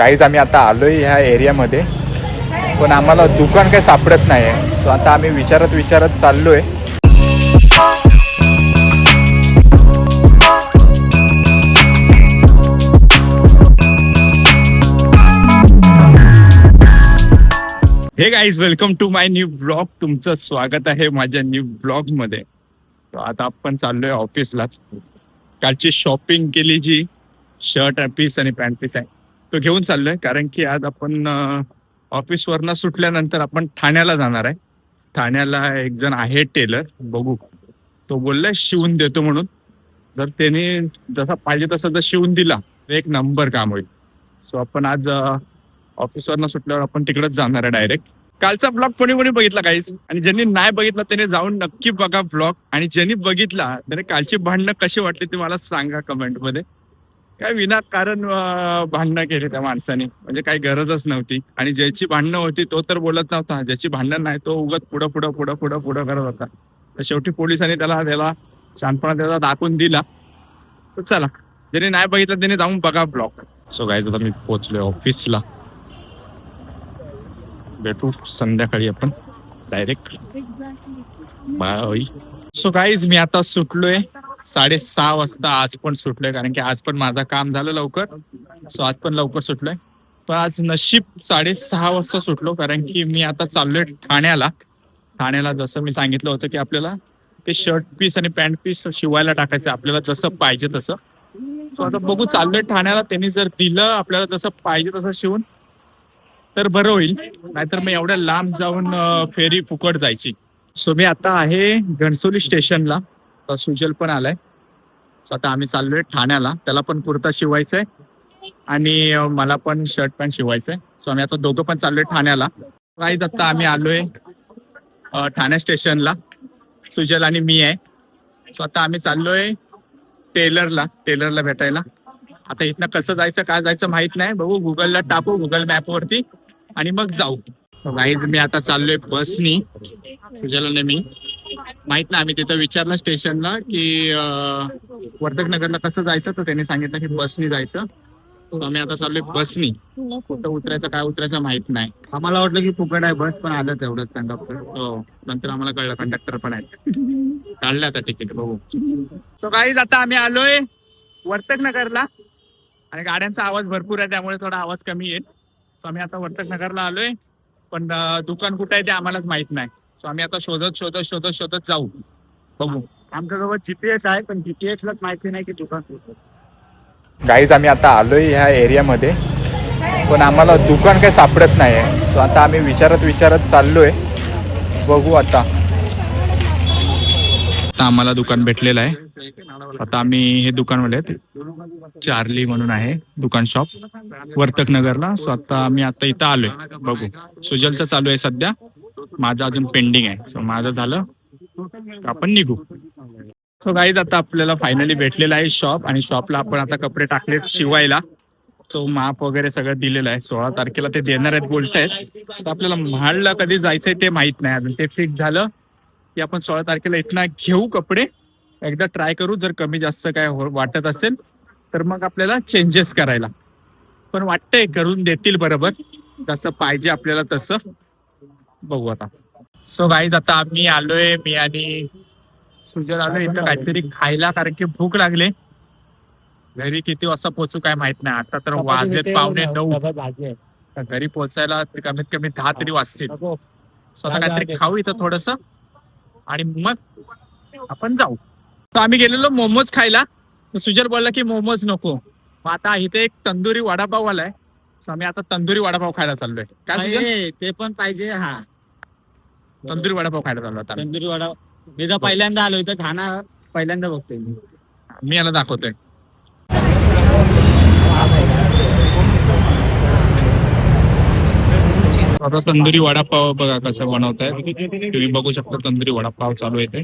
Guys आम्ही आता आलोय ह्या एरियामध्ये पण आम्हाला दुकान काही सापडत नाही आहे सो आता आम्ही विचारत विचारत चाललोय. हे guys welcome to my new blog तुमचं स्वागत आहे माझ्या न्यू ब्लॉगमध्ये. आता आपण चाललोय ऑफिसलाच कालची शॉपिंग केली जी शर्ट पीस आणि पॅन्ट पीस आहे. तो घेऊन चाललोय. कारण की आज आपण ऑफिसवरनं सुटल्यानंतर आपण ठाण्याला जाणार आहे. ठाण्याला एक जण आहे टेलर बघू. तो बोललाय शिवून देतो म्हणून. जर त्याने जसा पाहिजे तसं जर शिवून दिला तर एक नंबर काम होईल. सो आपण आज ऑफिसवरनं सुटल्यावर आपण तिकडेच जाणार आहे डायरेक्ट कालचा ब्लॉग कोणी कोणी बघितला काहीच आणि ज्यांनी नाही बघितला त्याने जाऊन नक्की बघा ब्लॉग आणि ज्यांनी बघितला त्याने कालची भांडणं कशी वाटली ते मला सांगा कमेंटमध्ये. काय विनाकारण भांडणं केली त्या माणसाने. म्हणजे काही गरजच नव्हती. आणि ज्याची भांडणं होती तो तर बोलत नव्हता. ज्याची भांडण नाही तो उगत पुढं पुढं पुढं पुढं पुढं करत होता. तर शेवटी पोलिसांनी त्याला त्याला शांतपणा त्याला दाखवून दिला. तर चला. ज्याने नाही बघितलं त्याने जाऊन बघा ब्लॉक. सो गायज आता मी पोहोचलोय ऑफिसला. भेटू संध्याकाळी आपण. डायरेक्ट बाय सो गाईज मी आता सुटलोय. साडेसहा वाजता आज पण सुटलोय कारण की आज पण माझं काम झालं लवकर. सो आज पण लवकर सुटलोय. पण आज नशीब साडेसहा वाजता सुटलो कारण की मी आता चाललोय ठाण्याला. ठाण्याला जसं मी सांगितलं होतं की आपल्याला ते शर्ट पीस आणि पॅन्ट पीस शिवायला टाकायचं आपल्याला जसं पाहिजे तसं. सो आता बघू चाललोय ठाण्याला त्यांनी जर दिलं आपल्याला जसं पाहिजे तसं शिवून तर बरं होईल. नाहीतर मग एवढ्या लांब जाऊन फेरी फुकट जायची. सो मी आता आहे घणसोली स्टेशनला. आता सुजल पण आलाय. सो आता आम्ही चाललोय ठाण्याला. त्याला पण कुर्ता शिवायचाय. आणि मला पण शर्ट पॅन्ट शिवायचंय. सो आम्ही आता दोघं पण चाललोय ठाण्याला. काहीच आता आम्ही आलोय ठाणे स्टेशनला. सुजल आणि मी आहे. सो आता आम्ही चाललोय टेलरला टेलरला भेटायला. आता इथनं कसं जायचं काय जायचं माहीत नाही. बघू गुगलला टाकू गुगल मॅप वरती. आणि मग जाऊ. गाईज मी आता चाललोय बसनी सुजलाने मी. माहीत नाही. आम्ही तिथं विचारलं स्टेशनला की वर्धक नगरला कसं जायचं? तर त्यांनी सांगितलं की बसनी जायचं. आम्ही आता चाललोय बसनी. कुठं उतरायचं काय उतरायचं माहीत नाही. आम्हाला वाटलं की फुकट आहे बस पण आलं तेवढंच कंडक्टर हो. नंतर आम्हाला कळलं कंडक्टर पण आहेत. काढलं आता तिकीट बघू. सो काही आता आम्ही आलोय वर्तक नगरला आणि गाड्यांचा आवाज भरपूर आहे त्यामुळे थोडा आवाज कमी येईल. सो आम्ही आता वर्तक नगरला आलोय. पण दुकान कुठं आहे ते आम्हालाच माहीत नाही. सो आम्ही आता शोधत शोधत शोधत शोधत जाऊ. बघू. आमच्याजवळ जीपीएस आहे पण जीपीएस लाच माहिती नाही की दुकान कुठं. गाईज आम्ही आता आलोय ह्या एरियामध्ये पण आम्हाला दुकान काही सापडत नाही आहे सो आता आम्ही विचारत विचारत चाललोय. बघू आता. आता आम्हाला दुकान भेटलेलं आहे. आता आम्ही हे दुकानवाले आहेत. चार्ली म्हणून आहे दुकान शॉप वर्तक नगरला सो आता आम्ही आता इथं आलोय. बघू. सुजलचं चालू आहे सध्या. माझं अजून पेंडिंग आहे. सो माझं झालं. आपण निघू. सो गाईज आता आपल्याला फायनली भेटलेलं आहे शॉप आणि शॉपला आपण आता कपडे टाकले शिवायला. तो माप वगैरे सगळं दिलेलं आहे. सोळा तारखेला ते देणार आहेत बोलतायत तर आपल्याला महाडला कधी जायचंय ते माहीत नाही अजून. ते फिक्स झालं की आपण सोळा तारखेला इथनं घेऊ कपडे. एकदा ट्राय करू. जर कमी जास्त काय हो- वाटत असेल तर मग आपल्याला चेंजेस करायला. पण वाटतंय करून देतील बरोबर. जसं पाहिजे आपल्याला तसं. बघू आता. सो गाईज आता आम्ही आलोय मी आणि सुजल आलोय इथं काहीतरी खायला कारण की भूक लागले. घरी किती वाजता पोहोचू काय माहीत नाही. आता तर वाजलेत पावणे नऊ. घरी पोहोचायला कमीत कमी दहा तरी वाजतील. स्वतः काहीतरी खाऊ इथं थोडस. आणि मग आपण जाऊ. तर आम्ही गेलेलो मोमोज खायला. सुजल बोलला की मोमोज नको. मग आता इथे एक तंदुरी वडापाव आलाय सो आम्ही आता तंदुरी वडापाव खायला चाललोय. काय ते पण पाहिजे हा. तंदुरी वडापाव खायला चाललो आता. तंदुरी वडा मी तर पहिल्यांदा आलो इथं खाना पहिल्यांदा बघतोय मी. मी याला दाखवतोय. आता तंदुरी वडापाव बघा कसं बनवताय तुम्ही बघू शकता तंदुरी वडापाव चालू आहे ते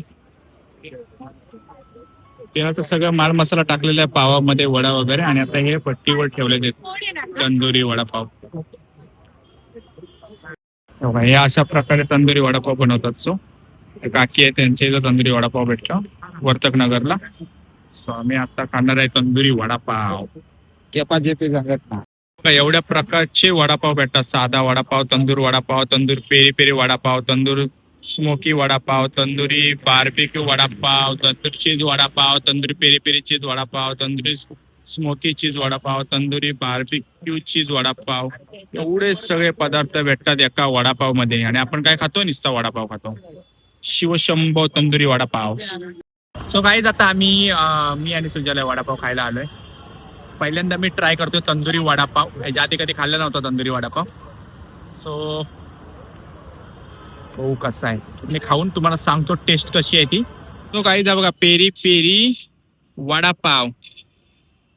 ते आता सगळं माल मसाला टाकलेला आहे पावामध्ये वडा वगैरे आणि आता हे पट्टीवर ठेवले ते तंदुरी वडापाव. हे अशा प्रकारे तंदुरी वडापाव बनवतात सो. काकी आहे त्यांच्या इथं तंदुरी वडापाव भेटतो वर्तक नगरला सो आम्ही आता खाणार आहे तंदुरी वडापाव. केपा जे एवढ्या प्रकारचे वडापाव भेटतात साधा vada pav tandoor vada pav tandoor peri peri vada pav tandoor smoky vada pav tandoori barbecue vada pav tandoor cheese vada pav tandoori peri peri cheese vada pav tandoori smoky cheese vada pav tandoori barbecue cheese vada pav एवढे सगळे पदार्थ भेटतात एका वडापावमध्ये आणि आपण काय खातो? नुसता वडापाव खातो. शिवशंभो तंदुरी वडापाव सो काही जाता आम्ही मी आणि सुजाला वडापाव खायला आलोय. पहिल्यांदा मी ट्राय करतोय तंदुरी वडापाव याच्या आधी कधी खाल्ला नव्हता तंदुरी वडापाव सो हो कसा आहे? मी खाऊन तुम्हाला सांगतो टेस्ट कशी आहे ती. तो काही जा बघा पेरी पेरी वडापाव.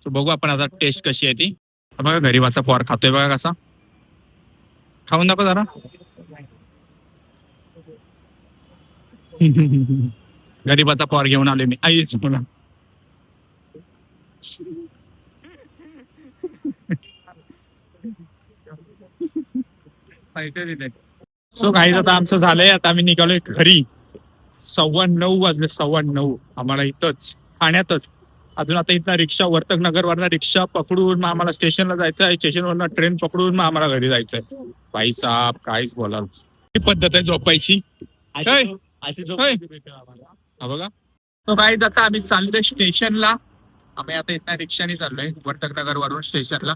सो बघू आपण आता टेस्ट कशी आहे ती. बघा गरीबाचा पोर खातोय बघा कसा. खाऊन दाखव जरा. गरीबाचा पोर घेऊन आले मी. आईच म्हणा. सो काही आता आमचं झालंय. आता आम्ही निघालोय घरी. सव्वा नऊ वाजले सव्वा नऊ आम्हाला इथंच ठाण्यातच. अजून आता इथं रिक्षा वर्तक नगर वरनं रिक्षा पकडून मग आम्हाला स्टेशनला जायचं आहे. स्टेशनवरनं ट्रेन पकडून मग आम्हाला घरी जायचंय बाई साहेब काहीच बोलाल. ही पद्धत आहे झोपायची. होय. होय. हा बघा. तो आता आम्ही चाललोय स्टेशनला. आम्ही आता इथं रिक्षाने चाललोय. वर्तक नगर वरून स्टेशनला.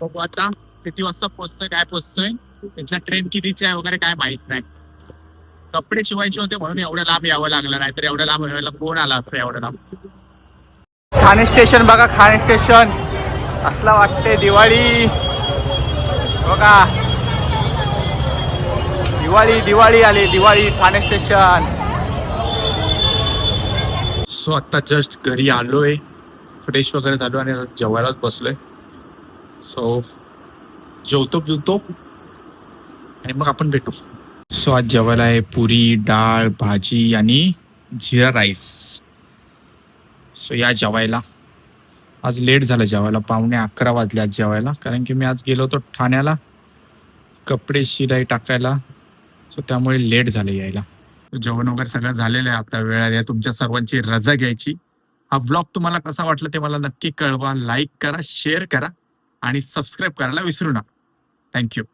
बघू आता किती वाजता पोहोचतोय काय पोहोचतोय. इथला ट्रेन कितीची आहे वगैरे काय माहीत नाही. कपडे शिवायचे होते म्हणून एवढ्या लांब यावं लागलं नाहीतर एवढ्या लांब यायला कोण आला असतं एवढ्या लांब? ठाणे स्टेशन बघा ठाणे स्टेशन असला वाटते दिवाळी. बघा. दिवाळी दिवाळी आली दिवाळी ठाणे स्टेशन सो आता जस्ट घरी आलोय. फ्रेश वगैरे झालो आणि जेवायलाच बसलोय. सो जेवतो पिवतो आणि मग आपण भेटू. सो आज जेवायला आहे पुरी डाळ भाजी आणि जिरा राईस. सो या जेवायला. आज लेट झालं जेवायला पावणे अकरा वाजले आज जेवायला. कारण की मी आज गेलो होतो ठाण्याला कपडे शिलाई टाकायला. सो त्यामुळे लेट झालं यायला. जेवण वगैरे सगळं झालेलं आहे आता वेळ आली तुमच्या सर्वांची रजा घ्यायची. हा ब्लॉग तुम्हाला कसा वाटला ते मला नक्की कळवा. लाईक करा शेअर करा आणि सबस्क्राईब करायला विसरू नका. थँक्यू